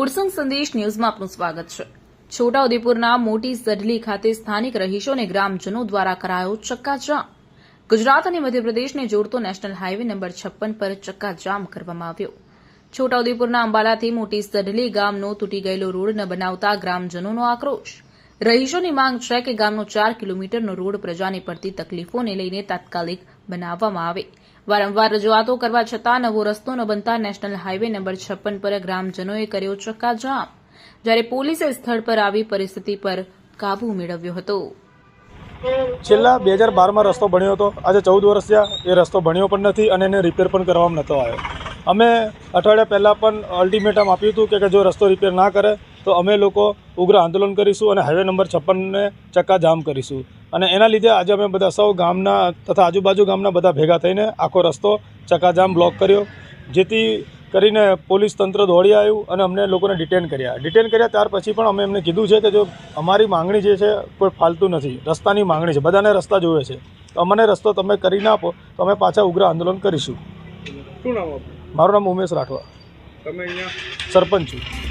ઉડસંગ સંદેશ ન્યૂઝમાં આપનું સ્વાગત છે. છોટાઉદેપુરના મોટી સઢલી ખાતે સ્થાનિક રહીશો અને ગ્રામજનો દ્વારા કરાયો ચક્કાજામ. ગુજરાત અને મધ્યપ્રદેશને જોડતો નેશનલ હાઇવે નંબર છપ્પન પર ચક્કાજામ કરવામાં આવ્યો. છોટાઉદેપુરના અંબાલાથી મોટી સઢલી ગામનો તૂટી ગયેલો રોડ ન બનાવતા ગ્રામજનોનો આક્રોશ. રહીશોની માંગ છે કે ગામનો ચાર કિલોમીટરનો રોડ પ્રજાને પડતી તકલીફોને લઈને તાત્કાલિક બનાવવામાં આવે. વારંવાર રજૂઆતો કરવા છતાં નવો રસ્તો ન બનતા નેશનલ હાઇવે નંબર છપ્પન પર ગ્રામજનોએ કર્યો ચક્કાજામ જ્યારે પોલીસે સ્થળ પર આવી પરિસ્થિતિ પર કાબુ મેળવ્યો હતો. છેલ્લા બે હજાર બારમાં રસ્તો બન્યો હતો. આજે ચૌદ વર્ષ થયા. એ રસ્તો બન્યો પણ નથી અને એને રિપેર પણ કરવામાં નહોતો આવ્યો. અમે અઠવાડિયા પહેલાં પણ અલ્ટિમેટમ આપ્યું હતું કે જો રસ્તો રિપેર ના કરે, તો અમે લોકો ઉગ્ર આંદોલન કરીશું અને હાઈવે નંબર છપ્પનને ચક્કા જામ કરીશું. અને એના લીધે આજે અમે બધા સૌ ગામના તથા આજુબાજુ ગામના બધા ભેગા થઈને આખો રસ્તો ચક્કાજામ બ્લોક કર્યો. જેથી કરીને પોલીસ તંત્ર દોડી આવ્યું અને અમને લોકોને ડિટેન કર્યા. ડિટેન કર્યા ત્યાર પછી પણ અમે એમને કીધું છે કે જો અમારી માંગણી જે છે કોઈ ફાલતુ નથી. રસ્તાની માંગણી છે. બધાને રસ્તા જોવે છે. તો અમને રસ્તો તમે કરીને આપો, તો અમે પાછા ઉગ્ર આંદોલન કરીશું. શું નામ મારું નામ ઉમેશ રાઠવા. તમે અહીંયા? સરપંચ છું.